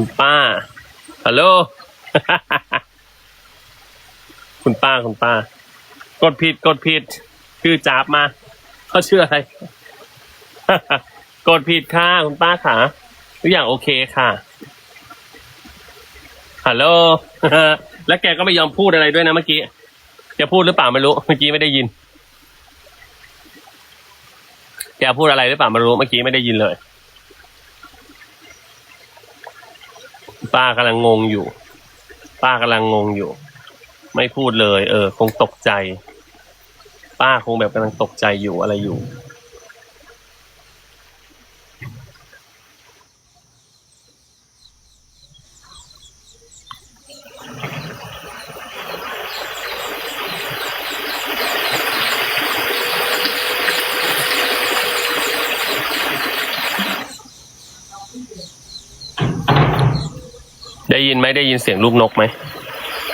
คุณป้า ฮัลโหล คุณป้าคุณป้า กดผิดกดผิด ชื่อจับมาเขาชื่ออะไร กดผิดค่ะคุณป้าค่ะทุกอย่างโอเคค่ะ ฮัลโหล แล้วแกก็ไม่ยอมพูดอะไรด้วยนะเมื่อกี้ จะพูดหรือเปล่าไม่รู้ เมื่อกี้ไม่ได้ยิน แกพูดอะไรหรือเปล่าไม่รู้ เมื่อกี้ไม่ได้ยินเลย ป้ากำลังงงอยู่ ป้ากำลังงงอยู่ ไม่พูดเลย เออ คงตกใจ ป้าคงแบบกำลังตกใจอยู่อะไรอยู่ ได้ยินไหมได้ยินเสียงลูกนกไหม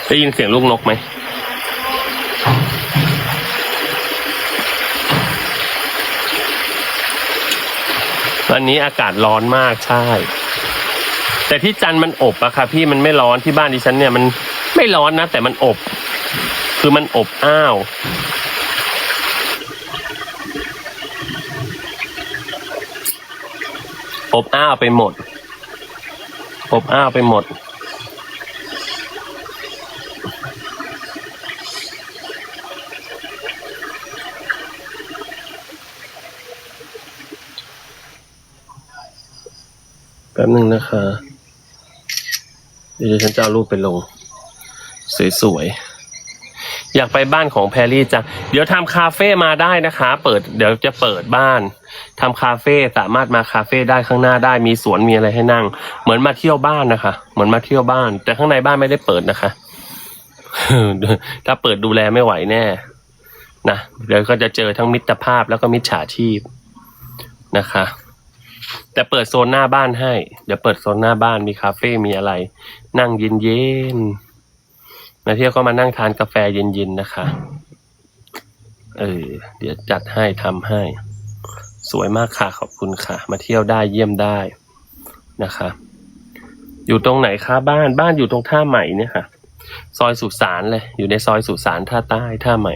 ได้ยินเสียงลูกนกไหมวันนี้อากาศร้อนมากใช่ แต่ที่จันมันอบอะค่ะ พี่มันไม่ร้อนที่บ้านดิฉันเนี่ยมันไม่ร้อนนะ แต่มันอบ คือมันอบอ้าวอบอ้าวไปหมดอบอ้าวไปหมด แป๊บหนึ่งนะคะ เดี๋ยวฉันจะเอารูปไปลง สวยๆ อยากไปบ้านของแพรรี่จังเดี๋ยวทำคาเฟ่มาได้นะคะ เปิดเดี๋ยวจะเปิดบ้านทำคาเฟ่สามารถมาคาเฟ่ได้ข้างหน้าได้มีสวนมีอะไรให้นั่ง เหมือนมาเที่ยวบ้านนะคะ เหมือนมาเที่ยวบ้าน แต่ข้างในบ้านไม่ได้เปิดนะคะ ถ้าเปิดดูแลไม่ไหวแน่นะเดี๋ยวก็จะเจอทั้งมิตรภาพแล้วก็มิจฉาชีพนะคะ แต่เปิดโซนหน้าบ้านให้ เดี๋ยวเปิดโซนหน้าบ้านมีคาเฟ่ มีอะไร นั่งเย็นเย็นๆมาเที่ยวก็มานั่งทานกาแฟเย็นๆนะคะ เออ เดี๋ยวจัดให้ทำให้ สวยมากค่ะ ขอบคุณค่ะ มาเที่ยวได้เยี่ยมได้นะคะ อยู่ตรงไหนคะบ้านบ้านอยู่ตรงท่าใหม่เนี่ยค่ะ ซอยสุสานเลย อยู่ในซอยสุสานท่าใต้ท่าใหม่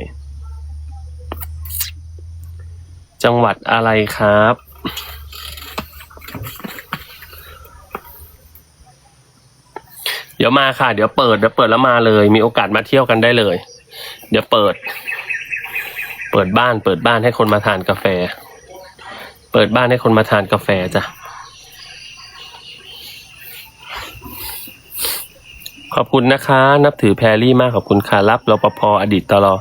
จังหวัดอะไรครับ เดี๋ยวมาค่ะ เดี๋ยวเปิดเดี๋ยวเปิดแล้วมาเลย มีโอกาสมาเที่ยวกันได้เลย เดี๋ยวเปิด เปิดบ้าน เปิดบ้านให้คนมาทานกาแฟ เปิดบ้านให้คนมาทานกาแฟจ้ะขอบคุณนะคะ นับถือแพรรี่มากขอบคุณค่ะรับรปภอดีตตลอ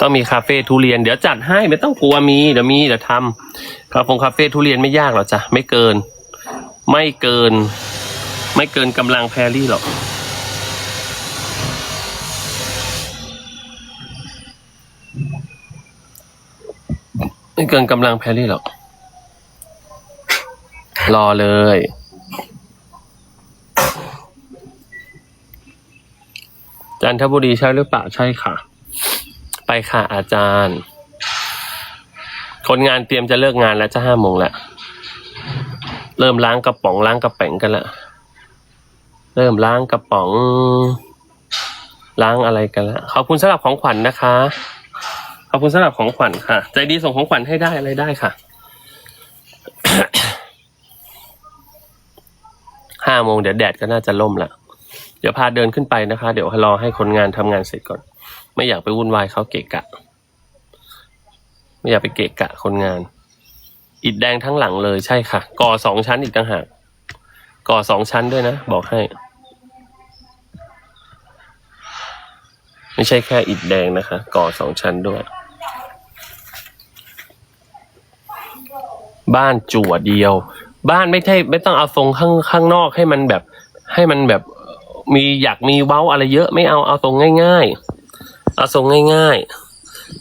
ต้องมีคาเฟ่ทุเรียน เดี๋ยวจัดให้ไม่ต้องกลัวมี เดี๋ยวมีเดี๋ยวทำ คาเฟงคาเฟ่ทุเรียนไม่ยากหรอกจ้ะไม่เกิน ไม่เกิน ไม่เกินกำลังแพรรี่หรอกไม่เกินกำลังแพรรี่หรอก รอเลย จันทบุรีใช่หรือเปล่าใช่ค่ะ ไปค่ะอาจารย์ คนงานเตรียมจะเลิกงานแล้วจะห้าโมงแล้วเริ่มล้างกระป๋องล้างกระแป๋งกันล้วเริ่มล้างกระป๋องล้างอะไรกันล้วขอบคุณสำหรับของขวัญนะคะ ขอบคุณสำหรับของขวัญค่ะ ใจดีส่งของขวัญให้ได้อะไรได้ค่ะห้าโมงเดี๋ยวแดดก็น่าจะล่มละเดี๋ยวพาเดินขึ้นไปนะคะ เดี๋ยวรอให้คนงานทำงานเสร็จก่อน ไม่อยากไปวุ่นวายเขาเกะกะ ไม่อยากไปเกะกะคนงาน อิฐแดงทั้งหลังเลยใช่ค่ะ ก่อสองชั้นอีกต่างหาก ก่อสองชั้นด้วยนะ บอกให้ ไม่ใช่แค่อิฐแดงนะคะ ก่อสองชั้นด้วย บ้านจั่วเดียว บ้านไม่ใช่ไม่ต้องเอาทรงข้างข้างนอกให้มันแบบ ให้มันแบบมีอยากมีเว้าอะไรเยอะไม่เอาเอาทรงง่าย ๆ เอาทรงง่าย ๆ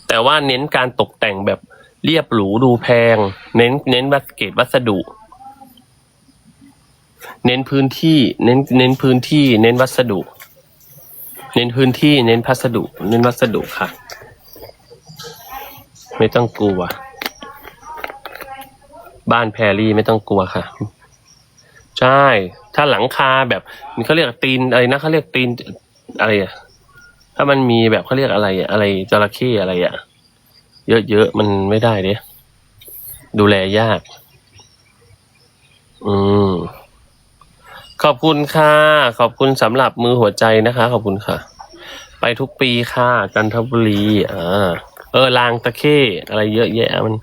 แต่ว่าเน้นการตกแต่งแบบเรียบหรูดูแพง เน้นเน้นวัสเกตวัสดุ เน้นพื้นที่ เน้นเน้นพื้นที่ เน้นวัสดุ เน้นพื้นที่ เน้นพัสดุ เน้นวัสดุค่ะ ไม่ต้องกลัว บ้านแพรรี่ไม่ต้องกลัวค่ะ ใช่ ถ้าหลังคาแบบมันเขาเรียกตีนอะไรนะเขาเรียกตีนอะไรอะ ถ้ามันมีแบบเขาเรียกอะไรอะไรจระเข้อะไรอะเยอะๆมันไม่ได้เด้ดูแลยาก อืม ขอบคุณค่ะ ขอบคุณสำหรับมือหัวใจนะคะ ขอบคุณค่ะ ไปทุกปีค่ะ จันทบุรี อ่า เออรางตะเข้อะไรเยอะแยะมัน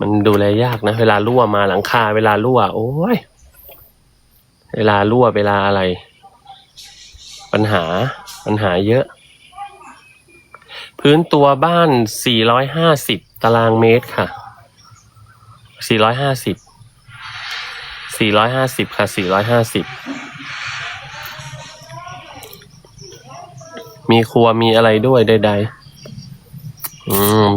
มันดูแลยากนะ เวลารั่วมาหลังคา เวลารั่ว โอ้ย เวลารั่วเวลาอะไร ปัญหาปัญหาเยอะ พื้นตัวบ้าน 450 ตารางเมตรค่ะ 450 450 ค่ะ 450 มีครัวมีอะไรด้วยใดๆอืม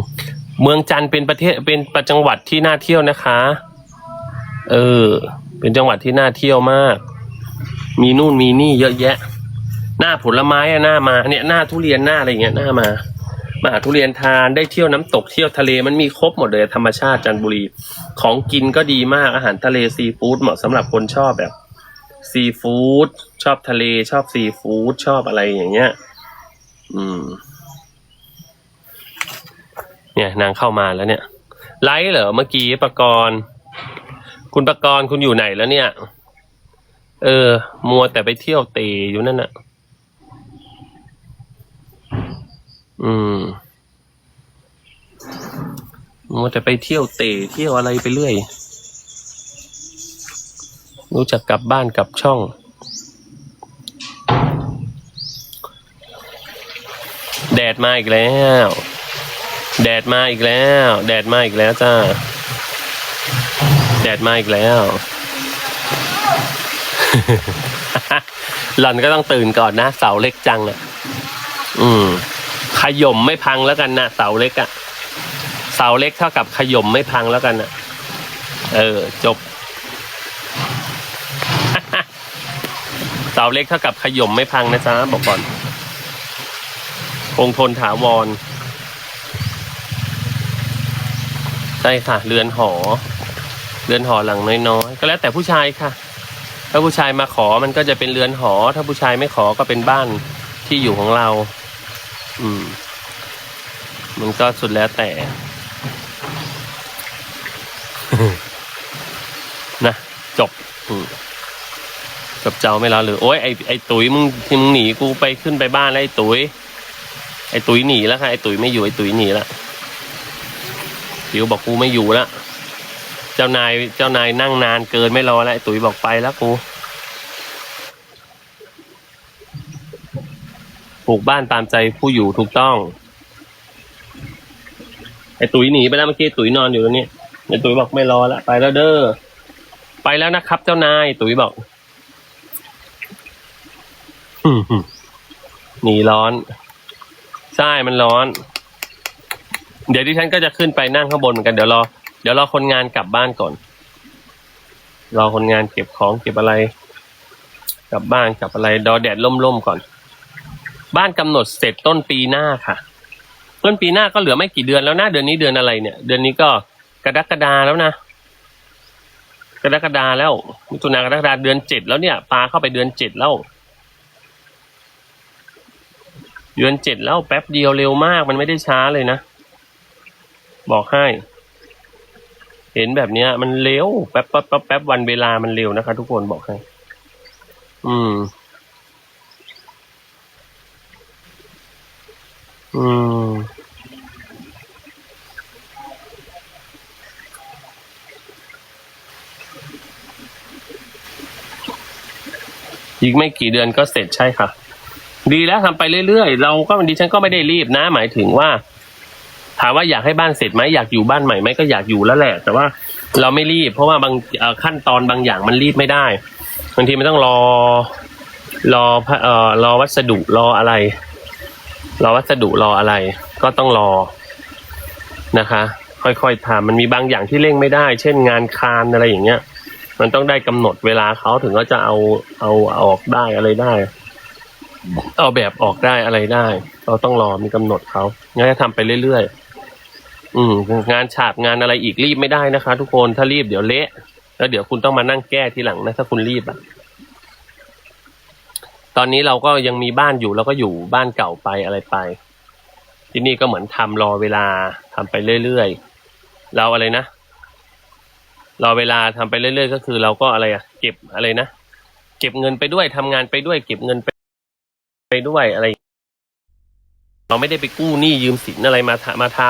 เมืองจันทร์เป็นประเทศเป็นประจังหวัดที่น่าเที่ยวนะคะ เออ เป็นจังหวัดที่น่าเที่ยวมาก มีนู่นมีนี่เยอะแยะ หน้าผลไม้อะหน้ามา เนี่ยหน้าทุเรียนหน้าอะไรเงี้ยหน้ามา มาหาทุเรียนทานได้เที่ยวน้ำตกเที่ยวทะเลมันมีครบหมดเลยธรรมชาติจันทบุรี ของกินก็ดีมากอาหารทะเลซีฟู้ดเหมาะสำหรับคนชอบแบบซีฟู้ดชอบทะเลชอบซีฟู้ดชอบอะไรอย่างเงี้ย อืม เนี่ย นางเข้ามาแล้วเนี่ย ไลฟ์เหรอเมื่อกี้ประกรณ์คุณประกรณ์คุณอยู่ไหนแล้วเนี่ย เออ มัวแต่ไปเที่ยวเตะอยู่นั่นน่ะ อืมมัวแต่ไปเที่ยวเตะเที่ยวอะไรไปเรื่อย รู้จักกลับบ้านกลับช่อง แดดมาอีกแล้ว แดดมาอีกแล้ว แดดมาอีกแล้วจ้า แดดมาอีกแล้ว หล่อนก็ต้องตื่นก่อนนะ เสาเล็กจังอะ อืม ขย่มไม่พังแล้วกันนะเสาเล็กอะเสาเล็กเท่ากับขย่มไม่พังแล้วกันนะเออ จบ เสาเล็กเท่ากับขย่มไม่พังนะจ๊ะบอกก่อนคงทนถาวรใช่ค่ะ เรือนหอ เรือนหอหลังน้อยๆก็แล้วแต่ผู้ชายค่ะ ถ้าผู้ชายมาขอมันก็จะเป็นเรือนหอ ถ้าผู้ชายไม่ขอก็เป็นบ้านที่อยู่ของเรา อืม มันก็สุดแล้วแต่ นะ จบอืมจบเจ้าไม่แล้วหรือโอ้ยไอไอตุ๋ยมึงที่มึงหนีกูไปขึ้นไปบ้านแล้วไอตุ๋ยไอตุ๋ยหนีแล้วค่ะไอตุ๋ยไม่อยู่ไอตุ๋ยหนีแล้วผิวบอกกูไม่อยู่แล้วเจ้านายเจ้านายนั่งนานเกินไม่รอแล้วไอตุ๋ยบอกไปแล้วกู ปลูกบ้านตามใจผู้อยู่ถูกต้อง ไอตุ๋ยหนีไปแล้วเมื่อกี้ตุ๋ยนอนอยู่ตรงนี้ไอตุ๋ยบอกไม่รอแล้วไปแล้วเด้อไปแล้วนะครับ เจ้านายตุ๋ยบอกอืมหนีร้อนใช่มันร้อน เดี๋ยวดิฉันก็จะขึ้นไปนั่งข้างบนเหมือนกันเดี๋ยวรอเดี๋ยวรอคนงานกลับบ้านก่อนรอคนงานเก็บของเก็บอะไร กลับบ้านกลับอะไรดอแดดล่มๆก่อน บ้านกำหนดเสร็จต้นปีหน้าค่ะ ต้นปีหน้าก็เหลือไม่กี่เดือนแล้วนะเดือนนี้เดือนอะไรเนี่ย เดือนนี้ก็กรกฎาแล้วนะกรกฎาแล้วมิถุนากรกฎาเดือนเจ็ดแล้วเนี่ยปลาเข้าไปเดือนเจ็ดแล้ว เดือนเจ็ดแล้วแป๊บเดียวเร็วมากมันไม่ได้ช้าเลยนะบอกให้ เห็นแบบเนี้ย มันเร็วแป๊บแป๊บแป๊บแป๊บวันเวลามันเร็วนะคะ ทุกคนบอกให้ อืม อืมอีกไม่กี่เดือนก็เสร็จใช่ค่ะ ดีแล้วทำไปเรื่อยๆ เราก็ดิฉันก็ไม่ได้รีบนะ หมายถึงว่า ถามว่าอยากให้บ้านเสร็จไหมอยากอยู่บ้านใหม่ไหมก็อยากอยู่แล้วแหละ แต่ว่าเราไม่รีบ เพราะว่าบางขั้นตอนบางอย่างมันรีบไม่ได้บางทีมันต้องรอ รอเอ่อรอวัสดุรออะไร รอวัสดุรออะไร ก็ต้องรอนะคะ ค่อยๆทำมันมีบางอย่างที่เร่งไม่ได้ เช่นงานคานอะไรอย่างเงี้ย มันต้องได้กำหนดเวลาเขาถึงก็จะเอาเอาออกได้อะไรได้ เอาแบบออกได้อะไรได้ เราต้องรอมีกำหนดเขางั้นจะทำไปเรื่อยๆอืม งานฉาบงานอะไรอีกรีบไม่ได้นะคะ ทุกคนถ้ารีบเดี๋ยวเละแล้วเดี๋ยวคุณต้องมานั่งแก้ทีหลังนะถ้าคุณรีบอะ ตอนนี้เราก็ยังมีบ้านอยู่แล้วก็อยู่บ้านเก่าไปอะไรไป ที่นี่ก็เหมือนทำรอเวลาทำไปเรื่อยๆเราอะไรนะรอเวลาทำไปเรื่อยๆก็คือเราก็อะไรอะเก็บอะไรนะเก็บเงินไปด้วยทำงานไปด้วย เก็บเงินไปไปด้วยอะไร เราไม่ได้ไปกู้หนี้ยืมสินอะไรมาทมาท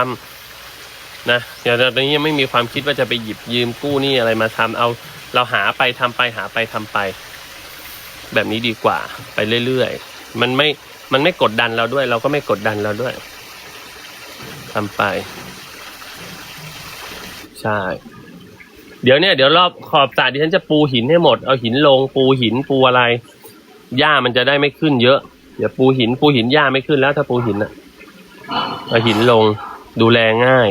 ำนะเดี๋ยวตอนนี้ยังไม่มีความคิดว่าจะไปหยิบยืมกู้หนี้อะไรมาทำเอา เราหาไปทำไปหาไปทำไป แบบนี้ดีกว่า ไปเรื่อยๆ มันไม่ มันไม่กดดันเราด้วย เราก็ไม่กดดันเราด้วยทำไป ใช่ เดี๋ยวเนี่ยเดี๋ยวรอบขอบสระดิฉันจะปูหินให้หมด เอาหินลง ปูหินปูอะไร หญ้ามันจะได้ไม่ขึ้นเยอะ เดี๋ยวปูหิน ปูหินหญ้าไม่ขึ้นแล้ว ถ้าปูหินอะเอาหินลง ดูแลง่าย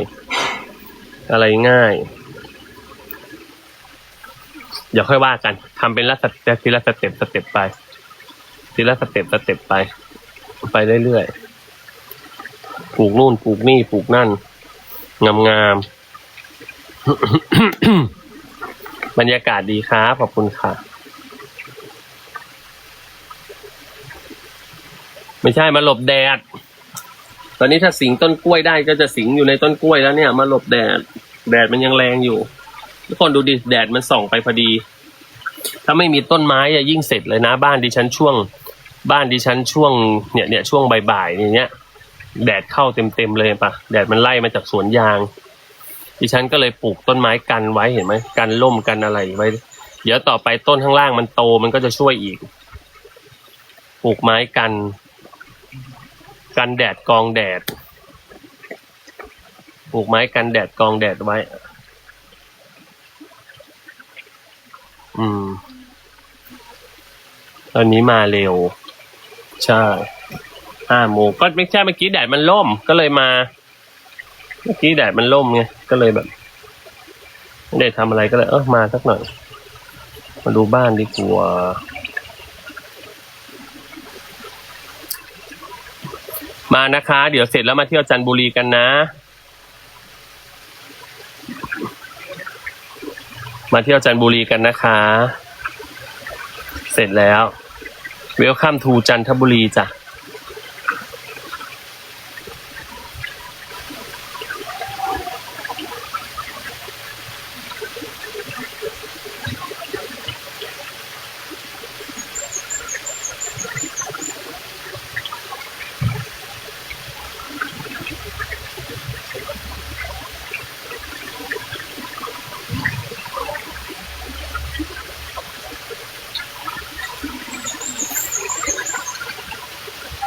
อะไรง่าย เดี๋ยวค่อยว่ากันทำเป็นละสเต็ปทีละสเต็ปสเต็ปไป ทีละสเต็ปสเต็ปไป ไปเรื่อยๆปลูกนู่นปลูกนี่ปลูกนั่น งามๆบรรยากาศดีครับขอบคุณค่ะ ไม่ใช่มาหลบแดด ตอนนี้ถ้าสิงต้นกล้วยได้ก็จะสิงอยู่ในต้นกล้วยแล้วเนี่ย มาหลบแดด แดดมันยังแรงอยู่ ทุกคนดูดิแดดมันส่องไปพอดี ถ้าไม่มีต้นไม้อะยิ่งเสร็จเลยนะ บ้านดิฉันช่วง บ้านดิฉันช่วงเนี่ยเนี่ยช่วงบ่ายๆอย่เงี้ยแดดเข้าเต็มๆเลยปะแดดมันไล่มาจากสวนยาง ดิฉันก็เลยปลูกต้นไม้กันไว้เห็นไหมกันล่มกันอะไรไว้ เดี๋ยวต่อไปต้นข้างล่างมันโตมันก็จะช่วยอีก ปลูกไม้กัน กันแดดกองแดด ปลูกไม้กันแดดกองแดดไว้ อืม ตอนนี้มาเร็ว ใช่ห้าโมงก็ไม่ใช่เมื่อกี้แดดมันล่มก็เลยมา เมื่อกี้แดดมันล่มไงก็เลยแบบไม่ได้ทำอะไรก็เลยเออมาสักหน่อย มาดูบ้านดีกว่ามานะคะ เดี๋ยวเสร็จแล้วมาเที่ยวจันทบุรีกันนะ มาเที่ยวจันทบุรีกันนะคะ เสร็จแล้ว เวลคัมทูจันทบุรีจ้ะ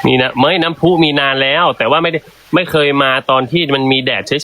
มีนะไม่น้ำพุมีนานแล้ว แต่ว่าไม่ได้ไม่เคยมาตอนที่มันมีแดดเฉย